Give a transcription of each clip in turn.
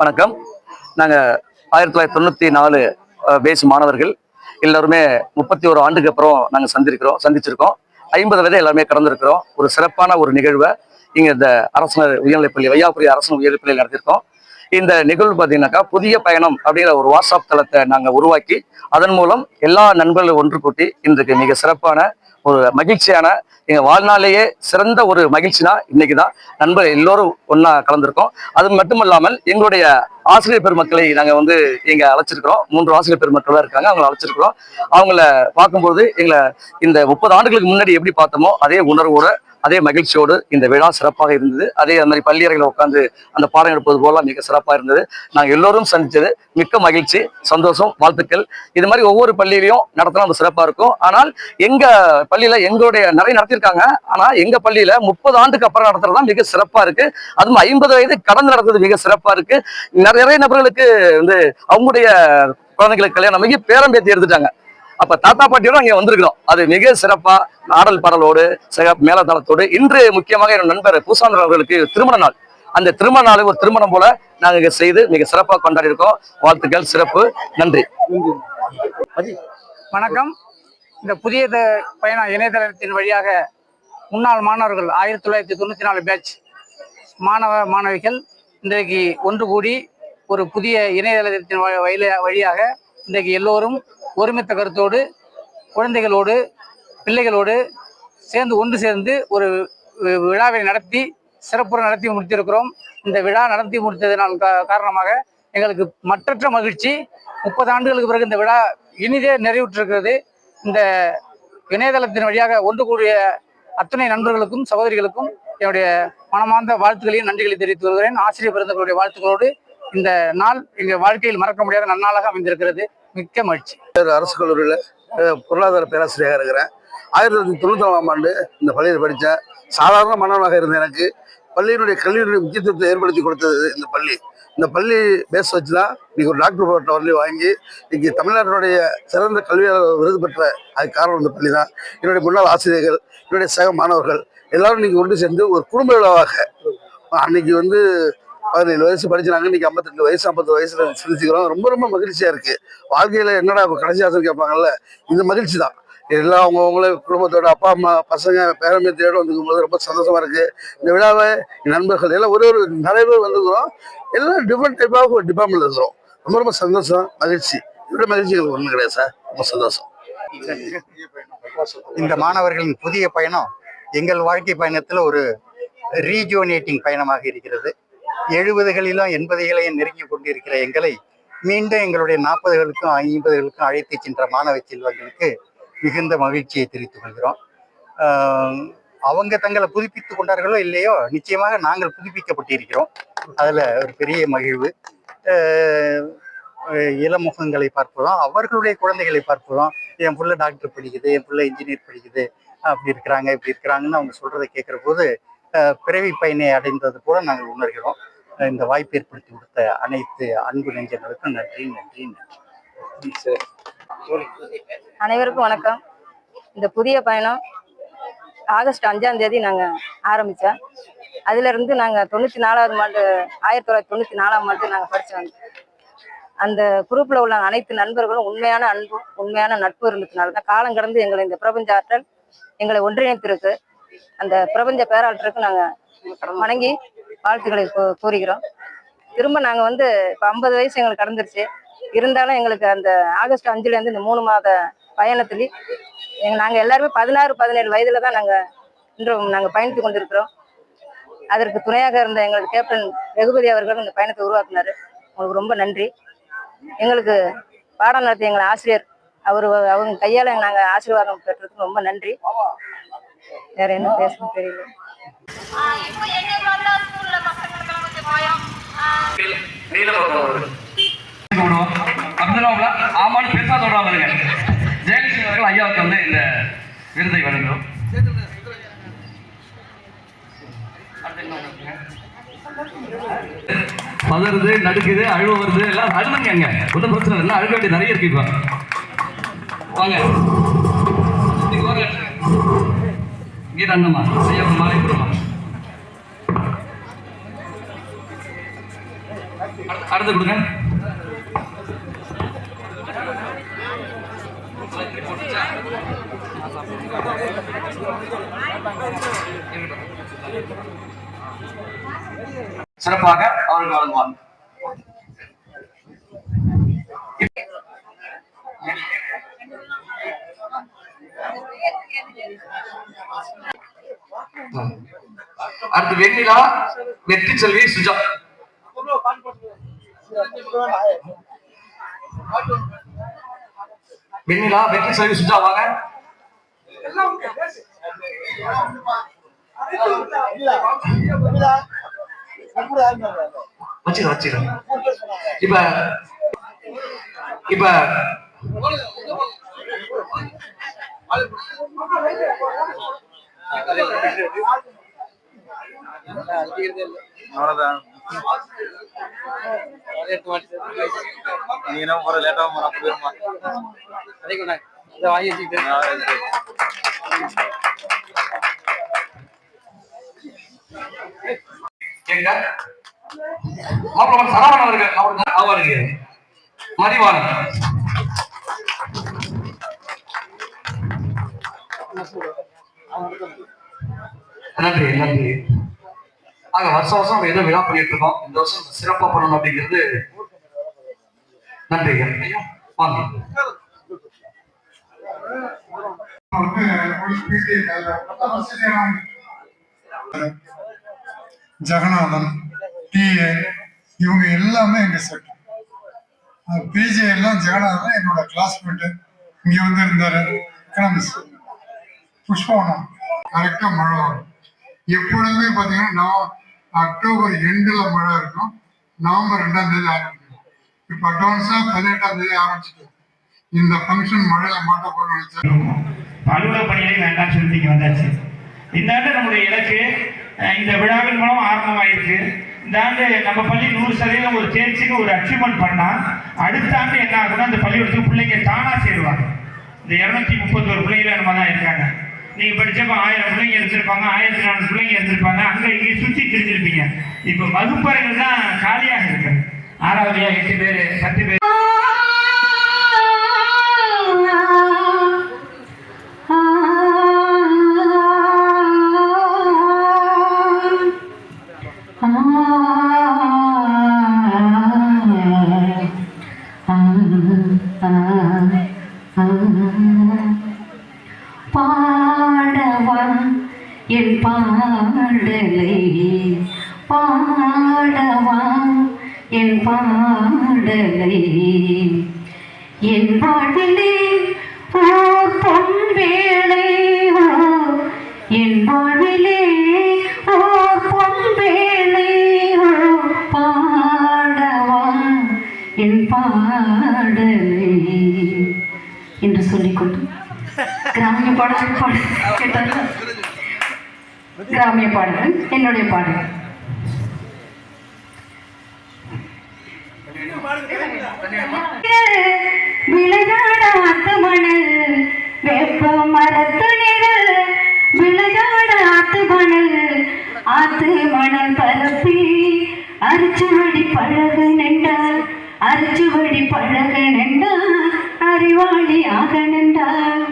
வணக்கம். நாங்கள் ஆயிரத்தி தொள்ளாயிரத்தி தொண்ணூற்றி நாலு பேஸ் மாணவர்கள் எல்லாருமே முப்பத்தி ஒரு ஆண்டுக்கு அப்புறம் நாங்கள் சந்திருக்கிறோம் சந்திச்சிருக்கோம். ஐம்பது வயதை எல்லாருமே கடந்திருக்கிறோம். ஒரு சிறப்பான ஒரு நிகழ்வை இங்கே இந்த அரசு உயர்நிலைப்பள்ளி வையாபுரி அரசு உயர்நிலைப்பள்ளியில் நடத்திருக்கோம் இந்த நிகழ்வு பார்த்தீங்கன்னாக்கா புதிய பயணம் அப்படிங்கிற ஒரு வாட்ஸ்அப் தளத்தை நாங்கள் உருவாக்கி அதன் மூலம் எல்லா நண்பர்களும் ஒன்று கூட்டி இன்றைக்கு மிக சிறப்பான ஒரு மகிழ்ச்சியான எங்க வாழ்நாளையே சிறந்த ஒரு மகிழ்ச்சினா இன்னைக்கு தான் நண்பர் எல்லோரும் ஒன்றா கலந்துருக்கோம். அது மட்டும் இல்லாமல் எங்களுடைய ஆசிரியர் பெருமக்களை நாங்க வந்து இங்க அழைச்சிருக்கிறோம். மூன்று ஆசிரியர் பெருமக்கள் இருக்காங்க. அவங்களை அழைச்சிருக்கிறோம். அவங்கள பார்க்கும்போது எங்களை இந்த முப்பது ஆண்டுகளுக்கு முன்னாடி எப்படி பார்த்தோமோ அதே உணர்வோட அதே மகிழ்ச்சியோடு இந்த விழா சிறப்பாக இருந்தது. அதே அந்த மாதிரி பள்ளியறையில் உட்காந்து அந்த பாடம் எடுப்பது போல மிக சிறப்பாக இருந்தது. நாங்கள் எல்லோரும் சந்தித்தது மிக்க மகிழ்ச்சி சந்தோஷம் வாழ்த்துக்கள். இது மாதிரி ஒவ்வொரு பள்ளியிலையும் நடத்தினா அது சிறப்பாக இருக்கும். ஆனால் எங்கள் பள்ளியில் எங்களுடைய நிறைய நடத்தியிருக்காங்க. ஆனால் எங்கள் பள்ளியில் முப்பது ஆண்டுக்கு அப்புறம் நடத்துறது தான் மிக சிறப்பாக இருக்கு. அதுவும் ஐம்பது வயது கடந்து நடத்துறது மிக சிறப்பாக இருக்கு. நிறைய நபர்களுக்கு வந்து அவங்களுடைய குழந்தைகளுக்கு கல்யாணம் ஆகி பேரம் பேத்தி எடுத்துட்டாங்க அப்ப தாத்தா பாட்டியோட இங்க வந்திருக்கிறோம். அது மிக சிறப்பா ஆடல் பாடலோடு சிக மேலதளத்தோடு இன்று முக்கியமாக என் நண்பர் பூசாந்தர் அவர்களுக்கு திருமண நாள். அந்த திருமண நாளை ஒரு திருமணம் போல நாங்க இங்க செய்து மிக சிறப்பாக கொண்டாடி இருக்கோம் வாழ்த்துக்கள் சிறப்பு நன்றி. வணக்கம். இந்த புதிய த- பயண இணையதளத்தின் வழியாக முன்னாள் மாணவர்கள் ஆயிரத்தி தொள்ளாயிரத்தி தொண்ணூற்றி நாலு பேட்ச் மாணவ மாணவிகள் இன்றைக்கு ஒன்று கூடி ஒரு புதிய இணையதளத்தின் வழியாக இன்றைக்கு எல்லோரும் ஒருமித்த கருத்தோடு குழந்தைகளோடு பிள்ளைகளோடு சேர்ந்து ஒன்று சேர்ந்து ஒரு விழாவை நடத்தி சிறப்புற நடத்தி முடித்திருக்கிறோம். இந்த விழா நடத்தி முடித்ததனால் காரணமாக எங்களுக்கு மற்றற்ற மகிழ்ச்சி. முப்பது ஆண்டுகளுக்கு பிறகு இந்த விழா இனிதே நிறைவுற்றிருக்கிறது. இந்த இணையதளத்தின் வழியாக ஒன்று கூடிய அத்தனை நண்பர்களுக்கும் சகோதரிகளுக்கும் என்னுடைய மனமார்ந்த வாழ்த்துக்களையும் நன்றிகளை தெரிவித்து வருகிறேன் ஆசிரியர் பிறந்தவர்களுடைய வாழ்த்துக்களோடு இந்த நாள் எங்கள் வாழ்க்கையில் மறக்க முடியாத நன்னாளாக அமைந்திருக்கிறது. மிக்க மகிழ்ச்சி. அரசு கல்லூரியில் பொருளாதார பேராசிரியராக இருக்கிறேன். ஆயிரத்தி தொள்ளாயிரத்தி தொண்ணூற்றி ஆண்டு இந்த பள்ளியில் படித்தேன் சாதாரண மாணவனாக இருந்த எனக்கு பள்ளியினுடைய கல்வியினுடைய முக்கியத்துவத்தை ஏற்படுத்தி கொடுத்தது இந்த பள்ளி. இந்த பள்ளி பேஸ் வச்சு தான் இன்றைக்கி ஒரு டாக்டர் போட்ட வரலையும் வாங்கி இன்றைக்கி தமிழ்நாட்டினுடைய சிறந்த கல்வியாளர் விருது பெற்ற அதுக்கு காரணம் இந்த பள்ளி தான் என்னுடைய முன்னாள் ஆசிரியர்கள் என்னுடைய சக மாணவர்கள் எல்லாரும் இன்னைக்கு ஒன்று சேர்ந்து ஒரு குடும்ப விழாவாக அன்னைக்கு வந்து பதினேழு வயசு படிச்சாங்க. இன்னைக்கு ஐம்பத்தெட்டு வயசு ஐம்பது வயசுல சிந்திக்கிறோம் ரொம்ப ரொம்ப மகிழ்ச்சியா இருக்கு. வாழ்க்கையில என்னடா இப்ப கடைசி ஆசை கேட்பாங்கல்ல? இந்த மகிழ்ச்சி தான். எல்லாம் அவங்கவுங்களே குடும்பத்தோட அப்பா அம்மா பசங்க பேரம்பேத்தியோட வந்துக்கும்போது ரொம்ப சந்தோஷமா இருக்கு. இந்த விழாவை நண்பர்கள் எல்லாம் ஒரு ஒரு நிறைய பேர் வந்துக்கிறோம். எல்லாம் டிஃப்ரெண்ட் டைப் ஆஃப் டிபார்ட்மெண்ட்ல இருக்கிறோம். ரொம்ப ரொம்ப சந்தோஷம் மகிழ்ச்சி. இவ்வளோ மகிழ்ச்சிகள் ஒன்றும் கிடையாது சார். ரொம்ப சந்தோஷம். இந்த மாணவர்களின் புதிய பயணம் எங்கள் வாழ்க்கை பயணத்தில் ஒரு ரீஜோனேட்டிங் பயணமாக இருக்கிறது. எழுபதுகளிலும் எண்பதுகளையும் நெருங்கி கொண்டிருக்கிற எங்களை மீண்டும் எங்களுடைய நாற்பதுகளுக்கும் ஐம்பதுகளுக்கும் அழைத்து சென்ற மாணவ செல்வங்களுக்கு மிகுந்த மகிழ்ச்சியை தெரிவித்துக் கொள்கிறோம். அவங்க தங்களை புதுப்பித்துக் கொண்டார்களோ இல்லையோ நிச்சயமாக நாங்கள் புதுப்பிக்கப்பட்டிருக்கிறோம். அதில் ஒரு பெரிய மகிழ்வு. இளமுகங்களை பார்ப்பதும் அவர்களுடைய குழந்தைகளை பார்ப்பதும் என் பிள்ளை டாக்டர் படிக்குது என் புள்ள இன்ஜினியர் படிக்குது அப்படி இருக்கிறாங்க இப்படி இருக்கிறாங்கன்னு அவங்க சொல்றதை கேட்குற போது பிறவி பயனை அடைந்தது போல நாங்கள் உணர்கிறோம். இந்த வாய்ப்பு ஏற்படுத்தி கொடுத்த அனைத்து அன்பு நெஞ்சங்களுக்கும் நன்றி நன்றி நன்றி. அனைவருக்கும் வணக்கம். இந்த புதிய பயணம் ஆகஸ்ட் அஞ்சாம் தேதி நாங்கள் ஆரம்பித்தோம் அதிலிருந்து நாங்கள் தொண்ணூற்றி நாலாவது ஆண்டு ஆயிரத்தி தொள்ளாயிரத்தி தொண்ணூற்றி நாலாம் ஆண்டு நாங்கள் படித்தோம் அந்த குரூப்பில் உள்ள அனைத்து நண்பர்களும் உண்மையான அன்பும் உண்மையான நட்பு இருந்ததுனால தான் காலம் கடந்து எங்களை இந்த பிரபஞ்ச ஆற்றல் எங்களை ஒன்றிணைத்திருக்கு. அந்த பிரபஞ்ச பேராற்றலுக்கு நாங்கள் வணங்கி வாழ்த்துக்களை கூறுகிறோம். திரும்ப நாங்கள் வந்து இப்போ ஐம்பது வயசு எங்களுக்கு கடந்துருச்சு. இருந்தாலும் எங்களுக்கு அந்த ஆகஸ்ட் அஞ்சுலேருந்து இந்த மூணு மாத பயணத்துல எங்க நாங்கள் எல்லாருமே பதினாறு பதினேழு வயதுல தான் நாங்கள் இன்றும் நாங்கள் பயணித்து கொண்டிருக்கிறோம். அதற்கு துணையாக இருந்த எங்களுக்கு கேப்டன் ரகுபதி அவர்கள் இந்த பயணத்தை உருவாக்குனாரு. உங்களுக்கு ரொம்ப நன்றி. எங்களுக்கு பாடம் நடத்திய எங்களை ஆசிரியர் அவர் அவங்க கையால் நாங்கள் ஆசீர்வாதம் பெற்றதுக்கு ரொம்ப நன்றி. வேற என்ன பேசணும் தெரியல. ஆமான்னு பெருசா சொல்றாங்க ஜெயலட்சுமி அவர்கள் ஐயாவுக்கு வந்து இந்த விருதை வழங்குகிறோம் பதறுது நடுக்குது அழுவ வருது எல்லாம் அழுதுங்க அங்க. ஒன்றும் பிரச்சனை இல்லை அழுக வேண்டிய நிறைய இருக்கு இப்போ. வாங்க. இங்க தந்தம்மா ஐயா மாலை அடுத்து- கொடுங்க. சிறப்பாக அவர்கள் வழங்குவார் அடுத்து வெண்ணிலா வெற்றி செல்வி சுஜா. வெண்ணிலா வெற்றி சர்வீஸ் சுஜா வாங்க. வச்சிரு வச்சிரு. இப்ப இப்ப அவ்வளவுதான். நீங்க போற லேட்டா போனா போயிருமா மாப்பிளவன் சரவணன் அவர்கள் அவருக்கு நன்றி நன்றி. ஆக வருஷம் வருஷம் நம்ம ஏதோ விழா பண்ணிட்டு இருக்கோம். இந்த வருஷம் சிறப்பா பண்ணணும் அப்படிங்கிறது நன்றி ஐயா வாங்க. வந்து ஜெகநாதன் டிஏ இவங்க எல்லாமே எங்க செட் பிஜே எல்லாம் ஜெகநாதன் என்னோட கிளாஸ்மேட்டு இங்க வந்து இருந்தாரு எக்கனாமிக்ஸ் புஷ்பவனம் கரெக்டா மழை வரும். எப்பொழுதுமே பாத்தீங்கன்னா நான் அக்டோபர் எண்டுல மழை இருக்கும். நவம்பர் ரெண்டாம் தேதி ஆரம்பிக்கும். இப்போ அட்வான்ஸா பதினெட்டாம் தேதி ஆரம்பிச்சிட்டு இந்த ஃபங்க்ஷன் மழையில மாட்ட போறோம்னு அலுவலக பணிகளை வேண்டாம் சொல்லி வந்தாச்சு. இந்த ஆண்டு நம்முடைய இலக்கு இந்த விழாவின் மூலம் ஆரம்பமாயிருக்கு. இந்த ஆண்டு நம்ம பள்ளி நூறு சதவீதம் ஒரு தேர்ச்சிக்கு ஒரு அச்சீவ்மெண்ட் பண்ணா அடுத்த ஆண்டு என்ன ஆகும்னா அந்த பள்ளிக்கூடத்துக்கு பிள்ளைங்க தானா சேருவாங்க. இந்த இருநூத்தி முப்பத்தோரு பிள்ளைகள் நம்ம தான் இருக்காங்க. நீங்க படிச்சப்ப ஆயிரம் பிள்ளைங்க இருந்திருப்பாங்க ஆயிரத்தி நானூறு பிள்ளைங்க இருந்திருப்பாங்க அங்க இங்கே சுத்தி தெரிஞ்சிருப்பீங்க. இப்ப வகுப்பறைகள் தான் காலியாக இருக்கு. ஆறாவது எட்டு பேர்? பத்து பேர்? என் பாடலை பாடவா? என் பாடலை என் வாழ்விலே ஓர் பொன் வேளை ஓ. என் வாழ்விலே ஓர் பொன் வேளை ஓ. பாடவா? என் பாடலை என்று சொல்லிக்கொண்டு. கிராமிய பாடல் பாட கேட்டார்கள். கிராமிய பாடல் என்னுடைய பாடல். விளையாடாத்த மணல் வெப்ப மரத்து நிழல் விளையாடாத்து மணல் ஆத்து மணல் பரப்பி அரிச்சுவடி பழகு நின்றால் அரிச்சுவடி பழகு நின்றால் அறிவாளி ஆக நின்றால்.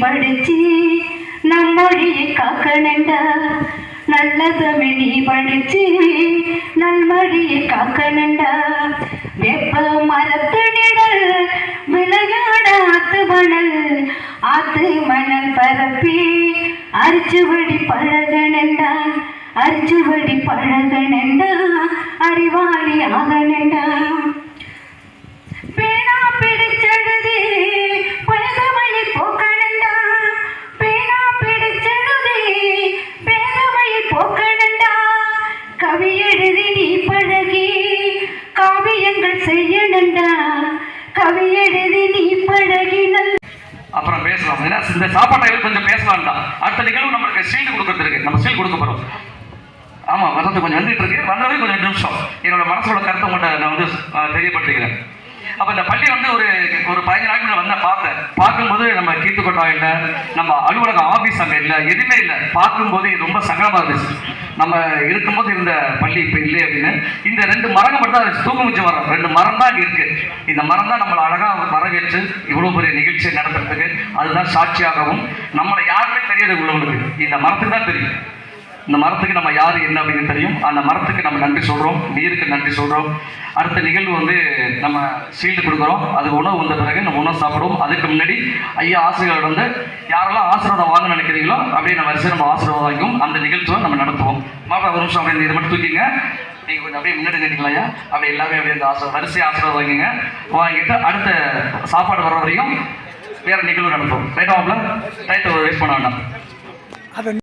படிச்சு நம்மொழியை காக்க நண்டா நல்ல தமிழி படிச்சு நல்மொழியை காக்க நண்டா வெப்ப மரத்து நிழல் விளையாட ஆத்து மணல் ஆத்து மணல் பரப்பி அரிச்சுவடி பழகனண்டா அரிச்சுவடி பழகனண்டா அறிவாளி ஆகனண்டா கொஞ்சம் பேசலாம் தான் அடுத்த நிகழ்வு நம்மளுக்கு சீல்டு கொடுக்கறதுக்கு நம்ம சீல் கொடுக்க போகிறோம் ஆமாம் வசந்த் கொஞ்சம் வந்துட்டு இருக்கு. வந்தாலே கொஞ்சம் நிமிஷம். என்னோட மனசோட கருத்தை உங்கள்கிட்ட நான் வந்து தெரியப்படுத்திக்கிறேன். அப்போ இந்த பள்ளி வந்து ஒரு ஒரு பதினஞ்சு நாளைக்கு முன்னாடி வந்தேன் பார்த்தேன் பார்க்கும்போது நம்ம கீழ்த்துக்கோட்டம் இல்லை நம்ம அலுவலகம் ஆபீஸ் அங்கே இல்லை எதுவுமே இல்லை. பார்க்கும்போது ரொம்ப சங்கடமாக இருந்துச்சு. நம்ம இருக்கும்போது இருந்த பள்ளி இப்போ இல்லை அப்படின்னு. இந்த ரெண்டு மரங்கள் மட்டும் தான் தூக்கம் வச்சு மரம். ரெண்டு மரம் தான் இருக்கு. இந்த மரம் தான் நம்மளை அழகாக வரவேற்று இவ்வளோ பெரிய நிகழ்ச்சியை நடத்துறதுக்கு. அதுதான் சாட்சியாகவும் நம்மளை யாருமே தெரியாது உள்ளவங்களுக்கு. இந்த மரத்துக்கு தான் தெரியும். இந்த மரத்துக்கு நம்ம யார் என்ன அப்படின்னு தெரியும். அந்த மரத்துக்கு நம்ம நன்றி சொல்கிறோம் நீருக்கு நன்றி சொல்கிறோம் அடுத்த நிகழ்வு வந்து நம்ம ஷீல்டு கொடுக்குறோம். அதுக்கு உணவு வந்த பிறகு நம்ம உணவு சாப்பிடுவோம். அதுக்கு முன்னாடி ஐயா ஆசிரியர்கள் வந்து யாரெல்லாம் ஆசீர்வாதம் வாங்க நினைக்கிறீங்களோ அப்படியே நம்ம வரிசை நம்ம ஆசீர்வாதம் வாங்கிக்கும் அந்த நிகழ்ச்சியை நம்ம நடத்துவோம். மாப்பிள ஒரு நிமிஷம் அப்படியே இதை மட்டும் தூக்கிங்க. நீங்கள் கொஞ்சம் அப்படியே முன்னாடி நிற்கலாம் ஐயா அப்படியே எல்லாமே அப்படியே இந்த ஆசிரியர் வரிசை ஆசீர்வாதம் வாங்கிங்க வாங்கிட்டு அடுத்த சாப்பாடு வர வரையும் வேறு நிகழ்வு நடத்துவோம். ரைட் மாப்பிள? டைத்தை வேஸ்ட் பண்ண வேண்டாம்.